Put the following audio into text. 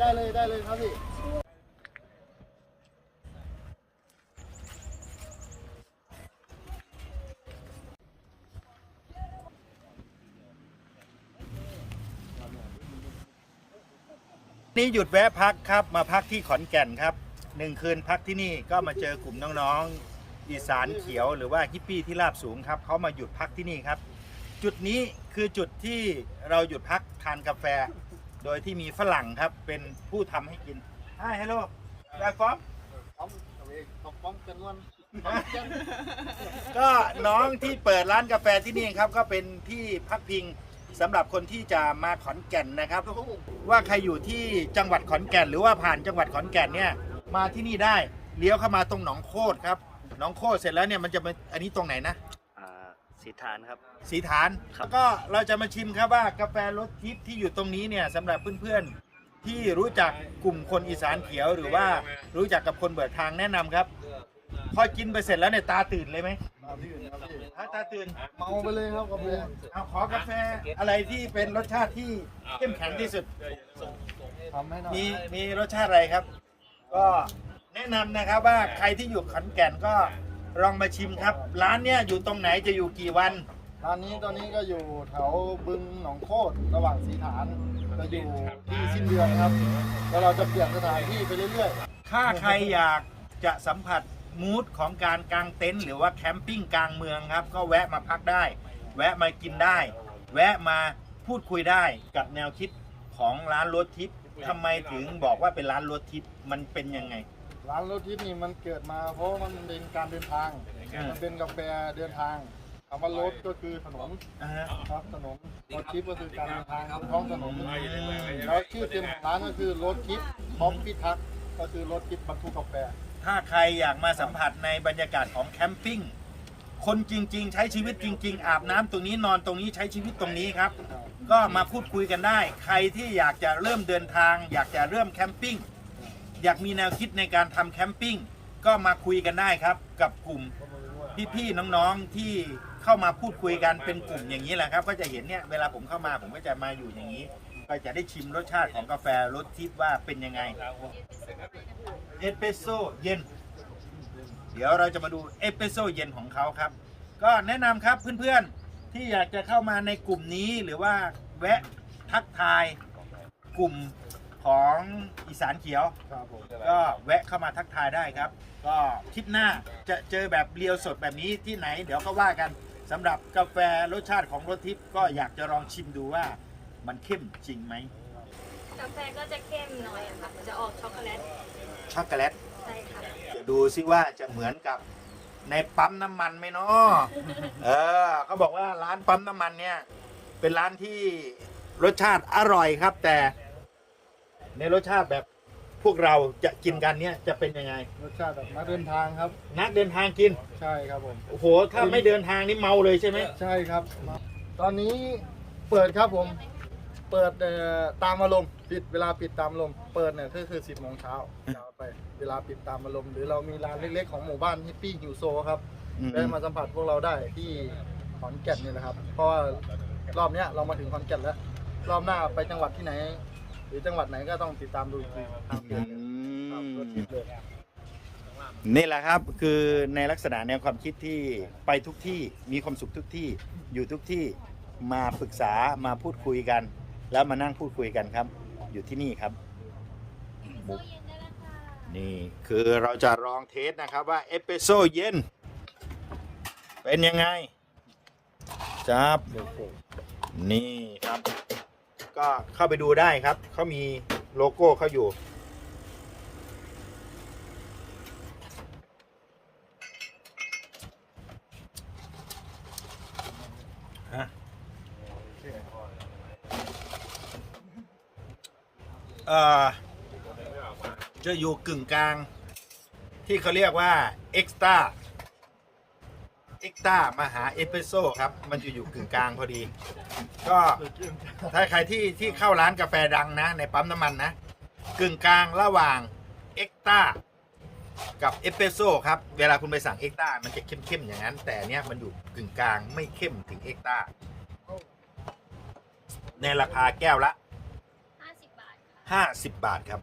ได้เลยได้เลยครับพี่นี่หยุดแวะพักครับมาพักที่ขอนแก่นครับหนึ่งคืนพักที่นี่ก็มาเจอกลุ่มน้องๆ อีสานเขียวหรือว่าฮิปปี้ที่ราบสูงครับเขามาหยุดพักที่นี่ครับ จุดนี้คือจุดที่เราหยุดพักทานกาแฟ โดยที่มีฝรั่งครับเป็นผู้ทำให้กิน Hi hello where from พร้อมเอาเองพร้อมพร้อมกันวันก็น้องที่เปิดร้านกาแฟที่นี่ครับก็เป็นที่พักพิงสำหรับคนที่จะมาขอนแก่นนะครับ ว่าใครอยู่ที่จังหวัดขอนแก่น หรือว่าผ่านจังหวัดขอนแก่นเนี่ยมาที่นี่ได้เลี้ยวเข้ามาตรงหนองโคตรครับหนองโคตรเสร็จแล้วเนี่ยมันจะเป็นอันนี้ตรงไหนนะอ่า สีทานครับ สีฐานครับ แล้วก็เราจะมาชิมครับว่ากาแฟรสทิพย์ที่อยู่ตรงนี้เนี่ยสำหรับเพื่อนๆ ที่รู้จักกลุ่มคนอีสานเขียว หรือว่ารู้จักกับคนเบิดทางแนะนำครับ พอกินไปเสร็จแล้วเนี่ยตาตื่นเลยไหมตามที่อื่นครับพี่ถ้าตาตื่นเมาไปเลยครับกาแฟเอาขอกาแฟอะไรที่เป็นรสชาติที่เข้มแข็งที่สุด ทำให้หน่อยมีมีรสชาติอะไรครับ ก็แนะนำนะครับว่าใครที่อยู่ขอนแก่นก็ ลองมาชิมครับ ร้านเนี่ยอยู่ตรงไหนจะอยู่กี่วัน ร้านนี้ตอนนี้ก็อยู่แถวบึงหนองโคตรระหว่างสีฐานจะอยู่ที่สิ้นเดือนครับ แล้วเราจะเปลี่ยนสถานที่ไปเรื่อยถ้าใครอยากจะสัมผัสมูดของการกางเต็นท์หรือว่าแคมปิ้งกลางเมืองครับ ก็แวะมาพักได้ แวะมากินได้ แวะมาพูดคุยได้กับแนวคิดของร้านรถทิพย์ทำไมถึงบอกว่าเป็นร้านรถทิพย์มันเป็นยังไงๆ ร้านรถทิพย์นี่มันเกิดมาเพราะมันเป็นการเดินทางอ่ามัมันเป็นกาแฟเดินทางคำว่ารถก็คือถนนอ่าฮะ ครับถนนรถทิพย์ก็คือการเดินทางบนท้องถนนแล้วชื่อเต็มของร้านก็คือรถทิพย์พร้อมพิทักษ์ก็คือรถทิพย์บรรทุกกาแฟ ถ้าใครอยากมาสัมผัสในบรรยากาศของแคมปิ้ง คนจริง ๆ ใช้ชีวิตจริง ๆ อาบน้ำตรงนี้นอนตรงนี้ใช้ชีวิตตรงนี้ครับ ก็มาพูดคุยกันได้ ใครที่อยากจะเริ่มเดินทาง อยากจะเริ่มแคมปิ้ง อยากมีแนวคิดในการทำแคมปิ้งก็มาคุยกันได้ครับ กับกลุ่มพี่ๆน้องๆที่เข้ามาพูดคุยกันเป็นกลุ่มอย่างนี้แหละครับ ก็จะเห็นเนี่ยเวลาผมเข้ามาผมก็จะมาอยู่อย่างนี้ ก็จะได้ชิมรสชาติของกาแฟรสทิพย์ว่าเป็นยังไงเอสเปรสโซ่เย็น เดี๋ยวเราจะมาดูเอสเปรสโซ่เย็นของเขาครับ ก็แนะนำครับเพื่อนๆที่อยากจะเข้ามาในกลุ่มนี้หรือว่าแวะทักทายกลุ่ม ของอีสานเขียว ครับผมก็แวะเข้ามาทักทายได้ครับ ก็คลิปหน้าจะเจอแบบเรียวสดแบบนี้ที่ไหน เดี๋ยวก็ว่ากันสำหรับกาแฟรสชาติของรสทิพย์ก็อยากจะลองชิมดูว่ามันเข้มจริงไหมกาแฟก็จะเข้มหน่อยอะค่ะจะออกช็อกโกแลต ช็อกโกแลต ใช่ค่ะจะดูซิว่าจะเหมือนกับในปั๊มน้ำมันไหมเนาะ เออเขาบอกว่าร้านปั๊มน้ำมันเนี่ย เป็นร้านที่รสชาติอร่อยครับ แต่ ในรสชาติแบบพวกเราจะกินกันเนี่ยจะเป็นยังไง รสชาติแบบนักเดินทางครับ นักเดินทางกินใช่ครับผม โอ้โหถ้าไม่เดินทางนี่เมาเลยใช่ไหมใช่ครับ ตอนนี้เปิดครับผม เปิดเอ่อตามอารมณ์ปิดเวลาปิดตามอารมณ์เปิดเนี่ยก็คือ10โมงเช้ายาวไป เวลาปิดตามอารมณ์หรือเรามีร้านเล็กๆของหมู่บ้านฮิปปี้ฮิวโซครับอืมได้มาสัมผัสพวกเราได้ที่ขอนแก่นนี่แหละครับ เพราะว่ารอบเนี้ยเรามาถึงขอนแก่นแล้ว รอบหน้าไปจังหวัดที่ไหน หรือจังหวัดไหนก็ต้องติดตามดูอีกทีทางเพจครับรถทิพย์เลย นี่แหละครับคือในลักษณะแนวความคิดที่ไปทุกที่มีความสุขทุกที่อยู่ทุกที่มาปรึกษามาพูดคุยกัน แล้วมานั่งพูดคุยกันครับ อยู่ที่นี่ครับ โซเย็นได้แล้วค่ะนี่คือเราจะลองเทสนะครับว่าเอสเปรสโซ่เย็น เป็นยังไงจับนี่ครับ ก็เข้าไปดูได้ครับ เขามีโลโก้เขาอยู่ฮะเอ่อ จะอยู่กึ่งกลาง ที่เขาเรียกว่าเอ็กซ์ต้าเอ็กซ์ต้ามาหาเอสเปรสโซ่ครับ มันจะอยู่กึ่งกลางพอดี ก็ถ้าใครที่ที่เข้าร้านกาแฟดังนะ ในปั๊มน้ำมันนะ กึ่งกลางระหว่างเอ็กซ์ต้ากับเอสเปรสโซ่ครับ เวลาคุณไปสั่งเอ็กซ์ต้ามันจะเข้มๆอย่างนั้น แต่เนี้ยมันอยู่กึ่งกลางไม่เข้มถึงเอ็กซ์ต้าในราคาแก้วละ 50 บาทค่ะ50 บาทครับ